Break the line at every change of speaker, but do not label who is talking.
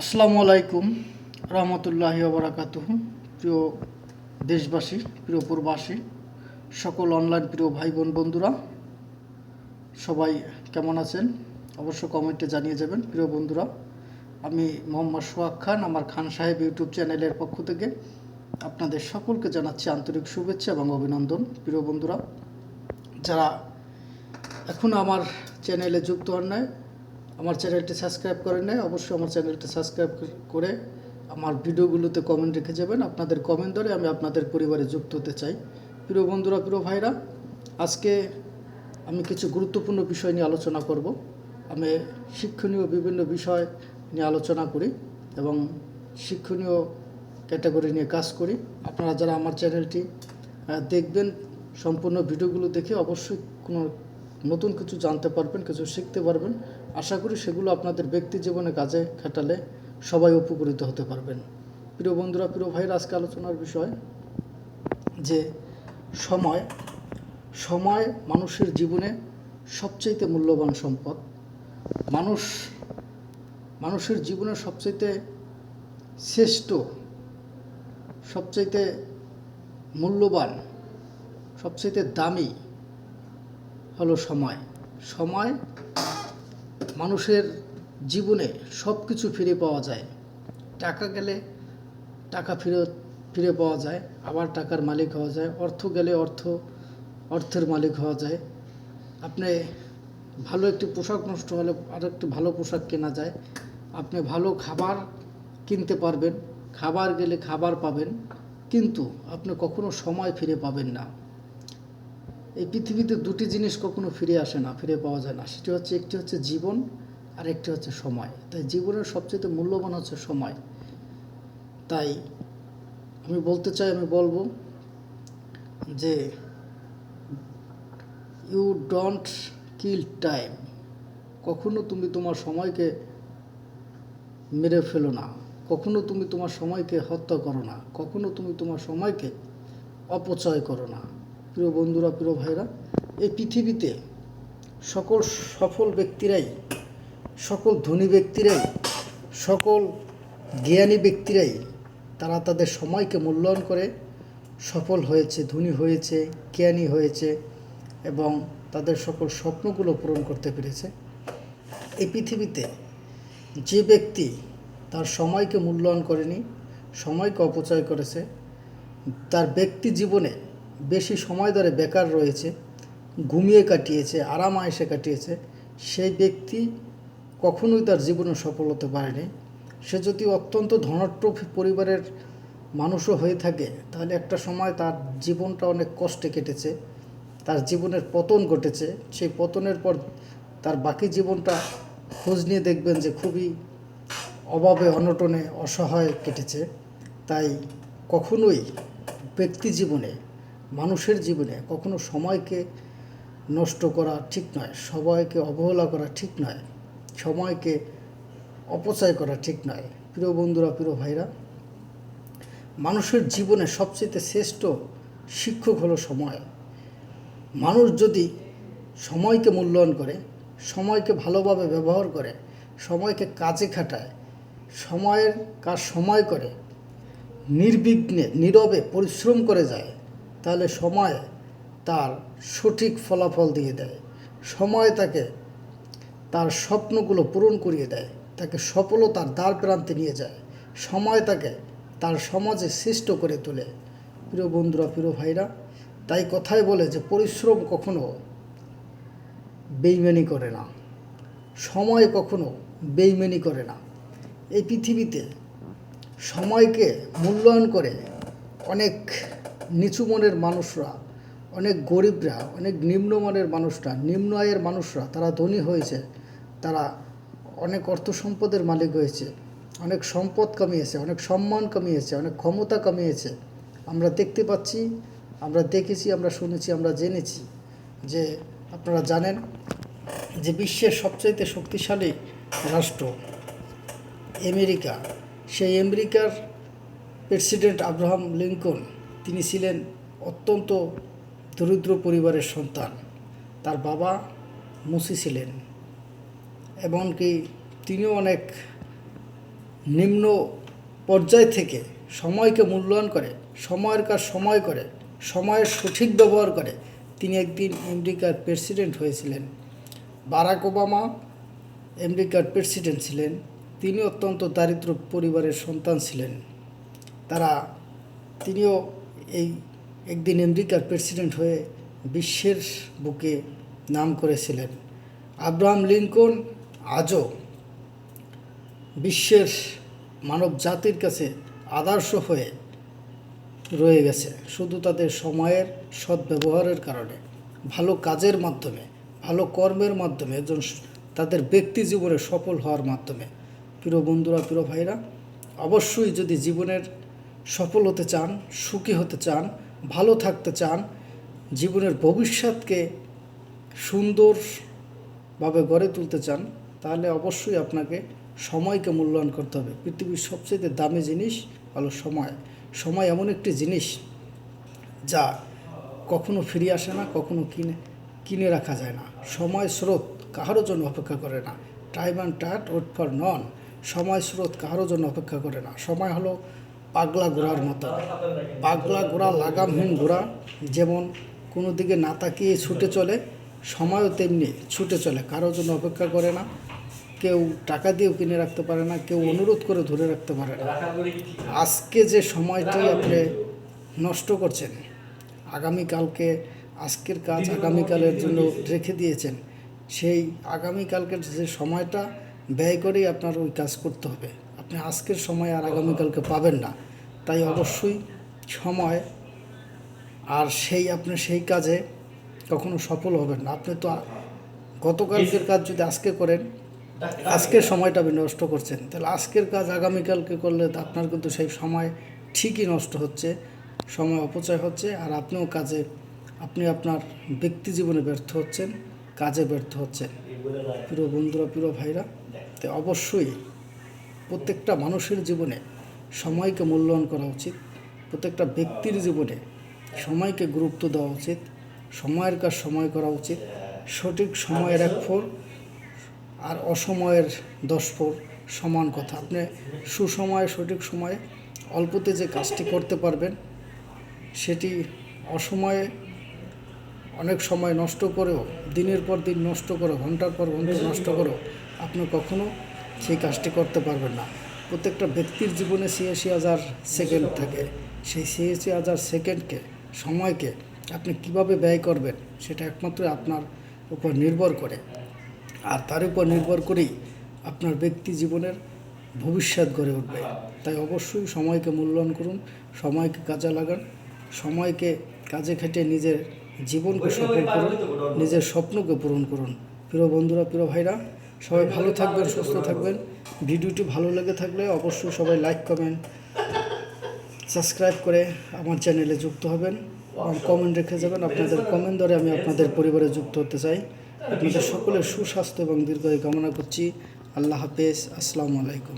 আসসালামু আলাইকুম, রহমতুল্লাহি ওবরাকাতুহু প্রিয় দেশবাসী, প্রিয় প্রবাসী, সকল অনলাইন প্রিয় ভাই বোন বন্ধুরা, সবাই কেমন আছেন? অবশ্য কমেন্টে জানিয়ে যাবেন, প্রিয় বন্ধুরা, আমি মোহাম্মদ সোহাগ খান, আমার খান সাহেব ইউটিউব চ্যানেলের পক্ষ থেকে আপনাদের সকলকে জানাচ্ছি আন্তরিক শুভেচ্ছা এবং অভিনন্দন, প্রিয় বন্ধুরা। যারা এখনও আমার চ্যানেলে যুক্ত হন নাই আমার চ্যানেলটি সাবস্ক্রাইব করেন নাই, অবশ্যই আমার চ্যানেলটি সাবস্ক্রাইব করে আমার ভিডিওগুলোতে কমেন্ট রেখে যাবেন। আপনাদের কমেন্ট ধরে আমি আপনাদের পরিবারে যুক্ত হতে চাই। প্রিয় বন্ধুরা, প্রিয় ভাইরা, আজকে আমি কিছু গুরুত্বপূর্ণ বিষয় নিয়ে আলোচনা করব। আমি শিক্ষণীয় বিভিন্ন বিষয় নিয়ে আলোচনা করি এবং শিক্ষণীয় ক্যাটাগরি নিয়ে কাজ করি। আপনারা যারা আমার চ্যানেলটি দেখবেন, সম্পূর্ণ ভিডিওগুলো দেখে অবশ্যই কোনো নতুন কিছু জানতে পারবেন, কিছু শিখতে পারবেন। আশা করি সেগুলো আপনাদের ব্যক্তি জীবনে কাজে খাটালে সবাই উপকৃত হতে পারবেন। প্রিয় বন্ধুরা, প্রিয় ভাইয়ের, আজকে আলোচনার বিষয় যে সময় সময় মানুষের জীবনে সবচাইতে মূল্যবান সম্পদ। মানুষ, মানুষের জীবনে সবচাইতে শ্রেষ্ঠ, সবচাইতে মূল্যবান, সবচাইতে দামি হলো সময়। সময় মানুষের জীবনে সব কিছু ফিরে পাওয়া যায়। টাকা গেলে টাকা ফিরত ফিরে পাওয়া যায়, আবার টাকার মালিক হওয়া যায়, অর্থ গেলে অর্থ, অর্থের মালিক হওয়া যায়। আপনি ভালো একটি পোশাক নষ্ট হলে আরও একটি ভালো পোশাক কেনা যায়। আপনি ভালো খাবার কিনতে পারবেন, খাবার গেলে খাবার পাবেন, কিন্তু আপনি কখনো সময় ফিরে পাবেন না। এই পৃথিবীতে দুটি জিনিস কখনো ফিরে আসে না, ফিরে পাওয়া যায় না। সেটি হচ্ছে, একটি হচ্ছে জীবন, আর একটি হচ্ছে সময়। তাই জীবনের সবচেয়ে মূল্যবান হচ্ছে সময়। তাই আমি বলতে চাই, আমি বলব যে ইউ ডোন্ট কিল টাইম কখনো তুমি তোমার সময়কে মেরে ফেলো না। কখনো তুমি তোমার সময়কে হত্যা করো না। কখনো তুমি তোমার সময়কে অপচয় করো না। প্রিয় বন্ধুরা, প্রিয় ভাইরা, এই পৃথিবীতে সকল সফল ব্যক্তিরাই, সকল ধনী ব্যক্তিরাই, সকল জ্ঞানী ব্যক্তিরাই তারা তাদের সময়কে মূল্যায়ন করে সফল হয়েছে, ধনী হয়েছে, জ্ঞানী হয়েছে এবং তাদের সকল স্বপ্নগুলো পূরণ করতে পেরেছে। এই পৃথিবীতে যে ব্যক্তি তার সময়কে মূল্যায়ন করেনি, সময়কে অপচয় করেছে, তার ব্যক্তি জীবনে বেশি সময় ধরে বেকার রয়েছে, ঘুমিয়ে কাটিয়েছে আরাম আয়েসে কাটিয়েছে, সেই ব্যক্তি কখনোই তার জীবনে সফল হতে পারেনি। সে যদি অত্যন্ত ধনাঢ্য পরিবারের মানুষও হয়ে থাকে, তাহলে একটা সময় তার জীবনটা অনেক কষ্টে কেটেছে, তার জীবনের পতন ঘটেছে, সেই পতনের পর তার বাকি জীবনটা খোঁজ নিয়ে দেখবেন যে খুবই অভাবে, অনটনে, অসহায় কেটেছে। তাই কখনোই ব্যক্তি জীবনে মানুষের জীবনে কখনো সময়কে নষ্ট করা ঠিক নয়, সময়কে অবহেলা করা ঠিক নয়, সময়কে অপচয় করা ঠিক নয়। প্রিয় বন্ধুরা, প্রিয় ভাইরা, মানুষের জীবনে সবচেয়ে শ্রেষ্ঠ শিক্ষক হলো সময়। মানুষ যদি সময়কে মূল্যায়ন করে, সময়কে ভালোভাবে ব্যবহার করে, সময়কে কাজে খাটায়, সময়ের কাজ সময় করে, নির্বিঘ্নে, নীরবে পরিশ্রম করে যায় তাহলে সময় তার সঠিক ফলাফল দিয়ে দেয়। সময় তাকে তার স্বপ্নগুলো পূরণ করিয়ে দেয়। তাকে সফলতার দ্বার প্রান্তে নিয়ে যায়। সময় তাকে তার সমাজে সৃষ্ট করে তোলে। প্রিয় বন্ধুরা, প্রিয় ভাইরা, তাই কথাই বলে যে পরিশ্রম কখনো বেইমানি করে না। সময় কখনো বেইমানি করে না। এই পৃথিবীতে সময়কে মূল্যায়ন করে অনেক নিচু মনের মানুষরা, অনেক গরিবরা, অনেক নিম্নমানের মানুষরা, নিম্ন আয়ের মানুষরা, তারা ধনী হয়েছে, তারা অনেক অর্থ সম্পদের মালিক হয়েছে, অনেক সম্পদ কামিয়েছে, অনেক সম্মান কামিয়েছে, অনেক ক্ষমতা কামিয়েছে। আমরা দেখতে পাচ্ছি, আমরা দেখেছি, আমরা শুনেছি, আমরা জেনেছি যে আপনারা জানেন যে বিশ্বের সবচাইতে শক্তিশালী রাষ্ট্র আমেরিকা। সেই আমেরিকার প্রেসিডেন্ট আব্রাহাম লিঙ্কন তিনি ছিলেন অত্যন্ত দরিদ্র পরিবারের সন্তান। তার বাবা মুসি ছিলেন এমনকি তিনিও অনেক নিম্ন পর্যায় থেকে সময়কে মূল্যায়ন করে, সময়ের কাজ সময় করে, সময়ের সঠিক ব্যবহার করে তিনি একদিন আমেরিকার প্রেসিডেন্ট হয়েছিলেন। বারাক ওবামা আমেরিকার প্রেসিডেন্ট ছিলেন। তিনি অত্যন্ত দারিদ্র পরিবারের সন্তান ছিলেন। তারা তিনিও এই একদিন আমেরিকার প্রেসিডেন্ট হয়ে বিশ্বের বুকে নাম করেছিলেন। আব্রাহাম লিঙ্কন আজও বিশ্বের মানব জাতির কাছে আদর্শ হয়ে রয়ে গেছে, শুধু তাদের সময়ের সদ্ব্যবহারের কারণে। ভালো কাজের মাধ্যমে, ভালো কর্মের মাধ্যমে, একজন তাদের ব্যক্তি জীবনে সফল হওয়ার মাধ্যমে। প্রিয় বন্ধুরা, প্রিয় ভাইরা, অবশ্যই যদি জীবনের সফল হতে চান, সুখী হতে চান, ভালো থাকতে চান, জীবনের ভবিষ্যৎকে সুন্দরভাবে গড়ে তুলতে চান, তাহলে অবশ্যই আপনাকে সময়কে মূল্যায়ন করতে হবে। পৃথিবীর সবচেয়ে দামি জিনিস হলো সময়। সময় এমন একটি জিনিস যা কখনো ফিরে আসে না, কখনো কিনে কিনে রাখা যায় না। সময় স্রোত কাহারও জন্য অপেক্ষা করে না। Time and tide wait for none সময় স্রোত কাহারও জন্য অপেক্ষা করে না। সময় হলো পাগলা ঘোড়ার মতো। পাগলা ঘোড়া, লাগামহীন ঘোড়া, যেমন কোনো দিকে না তাকিয়ে ছুটে চলে, সময়ও তেমনি ছুটে চলে, কারোর জন্য অপেক্ষা করে না। কেউ টাকা দিয়েও কিনে রাখতে পারে না, কেউ অনুরোধ করে ধরে রাখতে পারে না। আজকে যে সময়টি আপনি নষ্ট করছেন, আগামীকালকে আজকের কাজ আগামীকালের জন্য রেখে দিয়েছেন, সেই আগামীকালকের যে সময়টা ব্যয় করেই আপনার ওই কাজ করতে হবে। আপনি আজকের সময় আর আগামীকালকে পাবেন না। তাই অবশ্যই সময় আর সেই আপনি সেই কাজে কখনো সফল হবেন না। আপনি তো গতকালকের কাজ যদি আজকে করেন আজকের সময়টা আপনি নষ্ট করছেন। তাহলে আজকের কাজ আগামীকালকে করলে তো আপনার কিন্তু সেই সময় ঠিকই নষ্ট হচ্ছে সময় অপচয় হচ্ছে আর আপনিও কাজে আপনি আপনার ব্যক্তি জীবনে ব্যর্থ হচ্ছেন কাজে ব্যর্থ হচ্ছেন। প্রিয় বন্ধুরা প্রিয় ভাইরা তো অবশ্যই প্রত্যেকটা মানুষের জীবনে সময়কে মূল্যায়ন করা উচিত। প্রত্যেকটা ব্যক্তির জীবনে সময়কে গুরুত্ব দেওয়া উচিত। সময়ের কাজ সময় করা উচিত। সঠিক সময়ের এক ফোর আর অসময়ের দশ ফোর সমান কথা। আপনি সুসময়ে, সঠিক সময়ে অল্পতে যে কাজটি করতে পারবেন, সেটি অসময়ে অনেক সময় নষ্ট করেও, দিনের পর দিন নষ্ট করে ঘণ্টার পর ঘণ্টা নষ্ট করেও আপনি কখনো সেই কাজটি করতে পারবেন না। প্রত্যেকটা ব্যক্তির জীবনে ছিয়াশি হাজার সেকেন্ড থাকে। সেই ছিয়াশি হাজার সেকেন্ডকে, সময়কে আপনি কীভাবে ব্যয় করবেন সেটা একমাত্র আপনার উপর নির্ভর করে। আর তার উপর নির্ভর করেই আপনার ব্যক্তি জীবনের ভবিষ্যৎ গড়ে উঠবে। তাই অবশ্যই সময়কে মূল্যায়ন করুন, সময়কে কাজে লাগান, সময়কে কাজে খেটে নিজের জীবনকে সফল করুন, নিজের স্বপ্নকে পূরণ করুন। প্রিয় বন্ধুরা, প্রিয় ভাইরা সবাই ভালো থাকবেন, সুস্থ থাকবেন। ভিডিওটি ভালো লেগে থাকলে অবশ্যই সবাই লাইক কমেন্ট সাবস্ক্রাইব করে আমার চ্যানেলে যুক্ত হবেন। এবং কমেন্ট রেখে যাবেন। আপনাদের কমেন্ট ধরে আমি আপনাদের পরিবারে যুক্ত হতে চাই। আপনাদের সকলের সুস্বাস্থ্য এবং দীর্ঘায়ু কামনা করছি। আল্লাহ হাফেজ। আসসালামু আলাইকুম।